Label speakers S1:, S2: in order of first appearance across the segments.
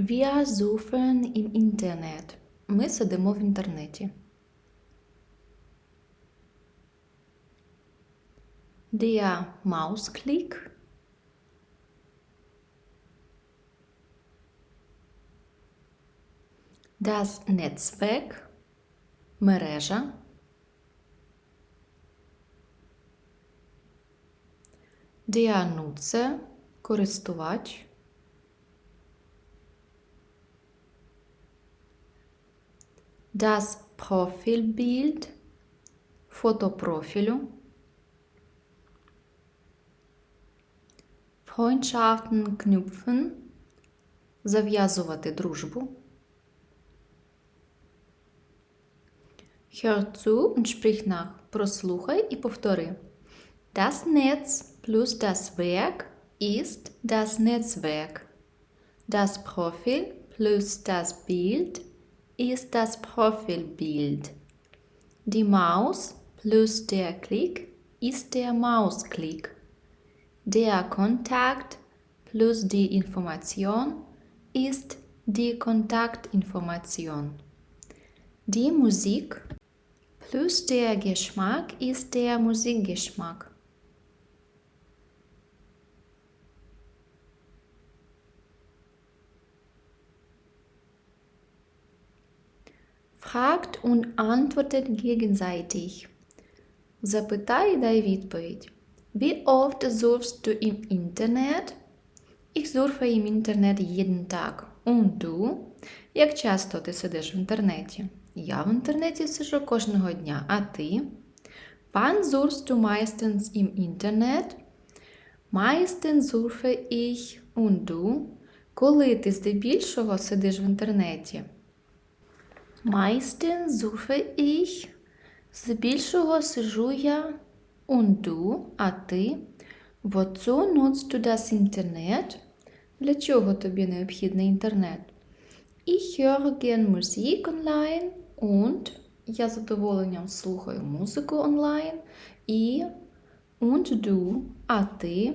S1: Wir surfen im Internet. Ми сидимо в інтернеті. Der Mausklick. Das Netzwerk. Мережа. Der Nutzer. Користувач. Das Profilbild. Фото профілю. Freundschaften knüpfen. Зав'язувати дружбу. Hör zu und sprich nach. Прослухай і повтори. Das Netz plus das Werk ist das Netzwerk. Das Profil plus das Bild ist das Profilbild. Die Maus plus der Klick ist der Mausklick. Der Kontakt plus die Information ist die Kontaktinformation. Die Musik plus der Geschmack ist der Musikgeschmack. Fragt und antwortet gegenseitig. Запитай дай відповідь. Wie oft surfst du im Internet? Ich surfe im Internet jeden Tag. Und du? Як часто ти сидиш в інтернеті? Я в інтернеті сижу кожного дня. А ти? Wann surfst du meistens im Internet? Meistens surfe ich. Und du? Коли ти здебільшого сидиш в інтернеті? Meistens surfe ich. Здебільшого сижу я. Und du, а ти? Wozu nutzt du das Internet? Для чого тобі необхідний інтернет? Ich höre gern Musik online und я з задоволенням слухаю музику онлайн. І und du, а ти?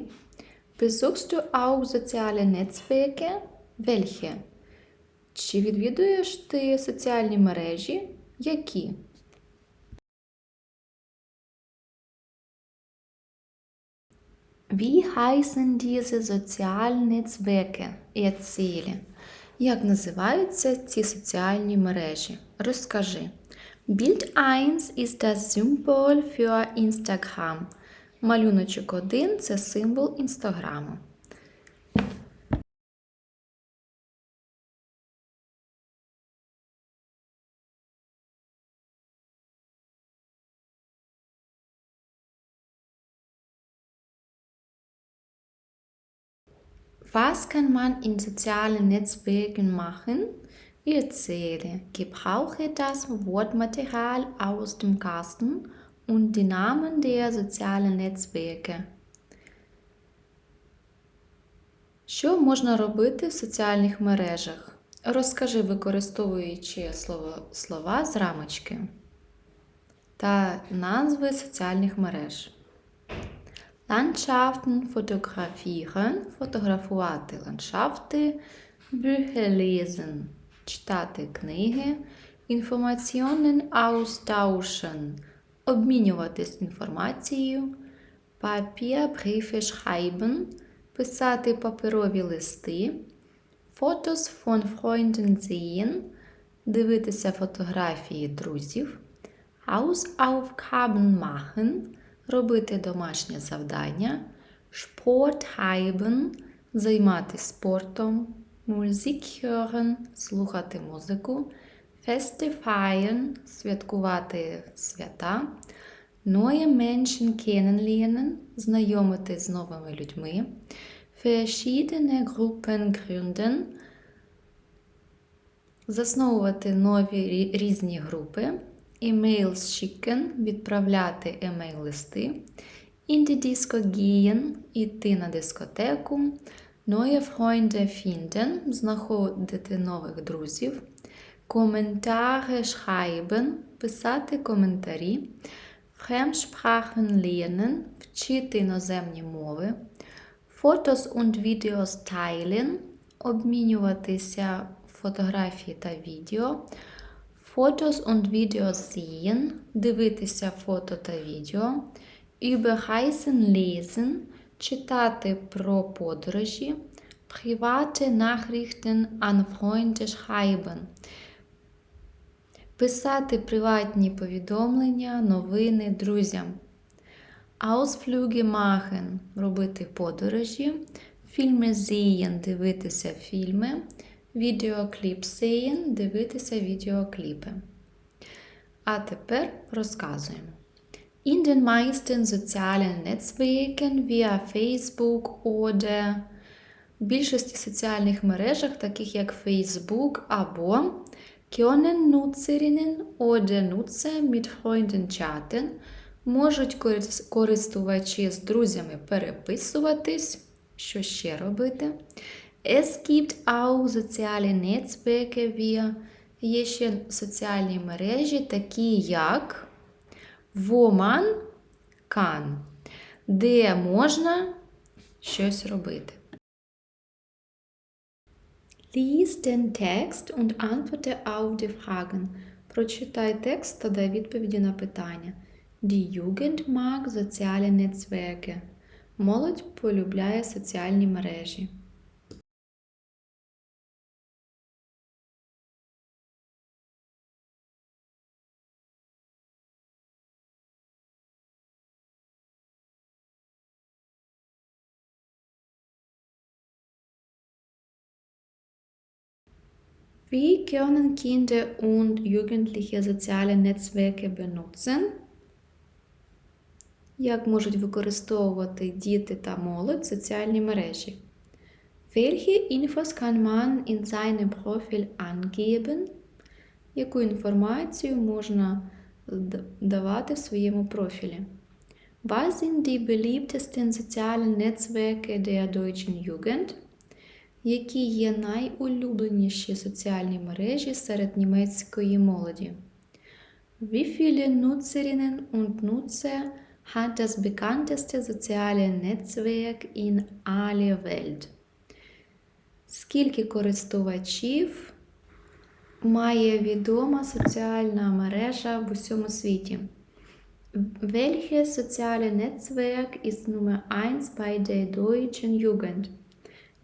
S1: Besuchst du auch soziale Netzwerke? Welche? Чи відвідуєш ти соціальні мережі? Які? Wie heißen diese sozialen Netzwerke? Як називаються ці соціальні мережі? Розкажи. Bild 1 ist das Symbol für Instagram. Малюночок 1 – це символ інстаграму. Was kann man in sozialen Netzwerken machen? Erzähle. Gebrauche das Wortmaterial aus dem Kasten und die Namen der sozialen Netzwerke. Що можна робити в соціальних мережах? Розкажи, використовуючи слова з рамочки та назви соціальних мереж. Landschaften fotografieren, фотографувати ландшафти, Bücher lesen, читати книги, Informationen austauschen, обмінюватись інформацією, Papierbriefe schreiben, писати паперові листи, Fotos von Freunden sehen, дивитися фотографії друзів, Hausaufgaben machen, робити домашнє завдання, Sport treiben – займатися спортом, Musik hören – слухати музику, Feste feiern – святкувати свята, Neue Menschen kennenlernen – знайомити з новими людьми, Verschiedene Gruppen gründen – засновувати нові різні групи, Emails schicken – відправляти емейл-листи, gehen – йти на дискотеку, neue Freunde finden – знаходити нових друзів, Kommentare schreiben – писати коментарі, Fremdsprachen lernen – вчити іноземні мови, Fotos und Videos teilen – обмінюватися фотографії та відео. Fotos und Videos sehen – дивитися фото та відео. Über Reisen lesen – читати про подорожі. Private Nachrichten an Freunde schreiben – писати приватні повідомлення, новини друзям. Ausflüge machen – робити подорожі. Фільми sehen – дивитися фільми. Відеокліп sehen – дивитися відеокліпи. А тепер розказуємо. In den meisten sozialen Netzwerken via Facebook oder в більшості соціальних мережах, таких як Facebook або können Nutzerinnen oder Nutzer mit Freunden chatten, можуть користувачі з друзями переписуватись. Що ще робити? Es gibt auch soziale Netzwerke wie є ще соціальні мережі, такі як wo man kann, де можна щось робити. Lies den Text und antworte auf die Fragen. Прочитай текст та дай відповіді на питання. Die Jugend mag soziale Netzwerke. Молодь полюбляє соціальні мережі. Wie können Kinder und Jugendliche soziale Netzwerke benutzen? Як можуть використовувати діти та молодь соціальні мережі? Welche Infos kann man in seinem Profil angeben? Яку інформацію можна давати в своєму профілі? Was sind die beliebtesten sozialen Netzwerke der deutschen Jugend? Які є найулюбленіші соціальні мережі серед німецької молоді? Wie viele Nutzerinnen und Nutzer hat das bekannteste soziale Netzwerk in aller Welt? Скільки користувачів має відома соціальна мережа в усьому світі? Welches soziale Netzwerk ist Nummer 1 bei der deutschen Jugend?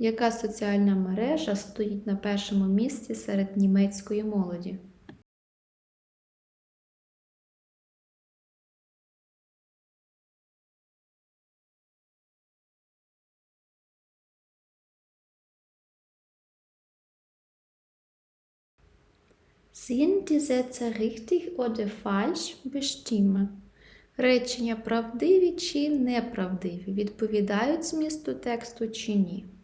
S1: Яка соціальна мережа стоїть на першому місці серед німецької молоді? Sind die Sätze richtig oder falsch? Bestimme. Речення правдиві чи неправдиві відповідають змісту тексту чи ні?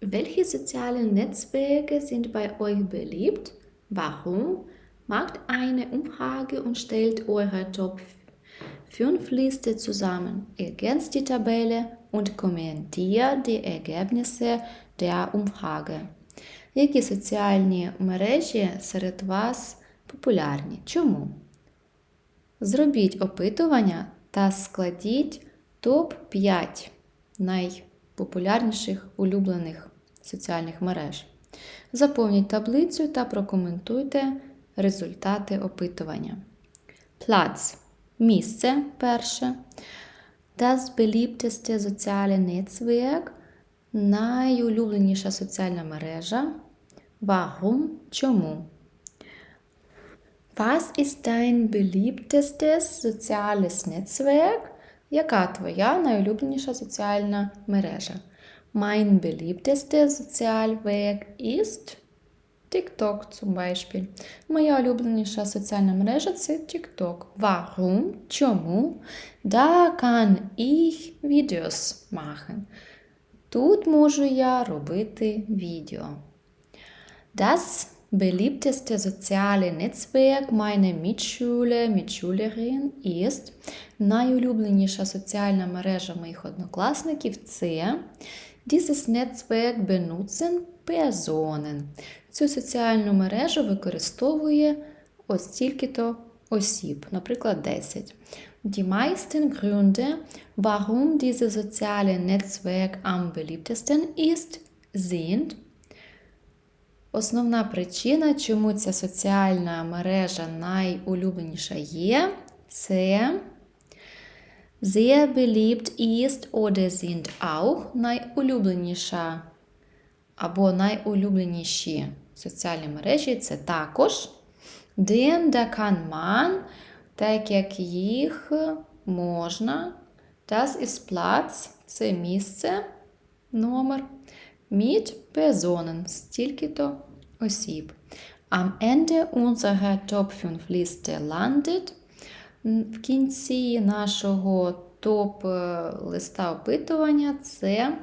S1: Welche sozialen Netzwerke sind bei euch beliebt? Warum? Macht eine Umfrage und stellt eure Top 5 Liste zusammen. Ergänzt die Tabelle und kommentiert die Ergebnisse der Umfrage. Які соціальні мережі серед вас популярні? Чому? Зробіть опитування та складіть топ-5 найпопулярніших улюблених соціальних мереж. Заповніть таблицю та прокоментуйте результати опитування. Плац місце перше. Das beliebteste soziale Netzwerk найулюбленіша соціальна мережа. Warum? Чому? Was ist dein beliebtestes soziales Netzwerk? Яка твоя найулюбленіша соціальна мережа? Mein beliebtestes Sozialwerk ist TikTok zum Beispiel. Моя улюбленіша соціальна мережа це TikTok. Warum? Чому? Da kann ich Videos machen. Тут можу я робити відео. Das beliebteste soziale Netzwerk meiner Mitschüler, Mitschülerin ist найулюбленіша соціальна мережа моїх однокласників це Dieses Netzwerk benutzen Personen. Цю соціальну мережу використовує ось стільки-то осіб, наприклад, 10. Die meisten Gründe, warum dieses soziale Netzwerk am beliebtesten ist, sind Основна причина, чому ця соціальна мережа найулюбленіша є, це sehr beliebt ist oder sind auch найулюбленіша або найулюбленіші соціальні мережі. Це також den da kann man, так як їх можна, das ist Platz, це місце, номер, mit Personen, стільки-то осіб. Am Ende unserer Top 5 Liste landet в кінці нашого топ-листа опитування це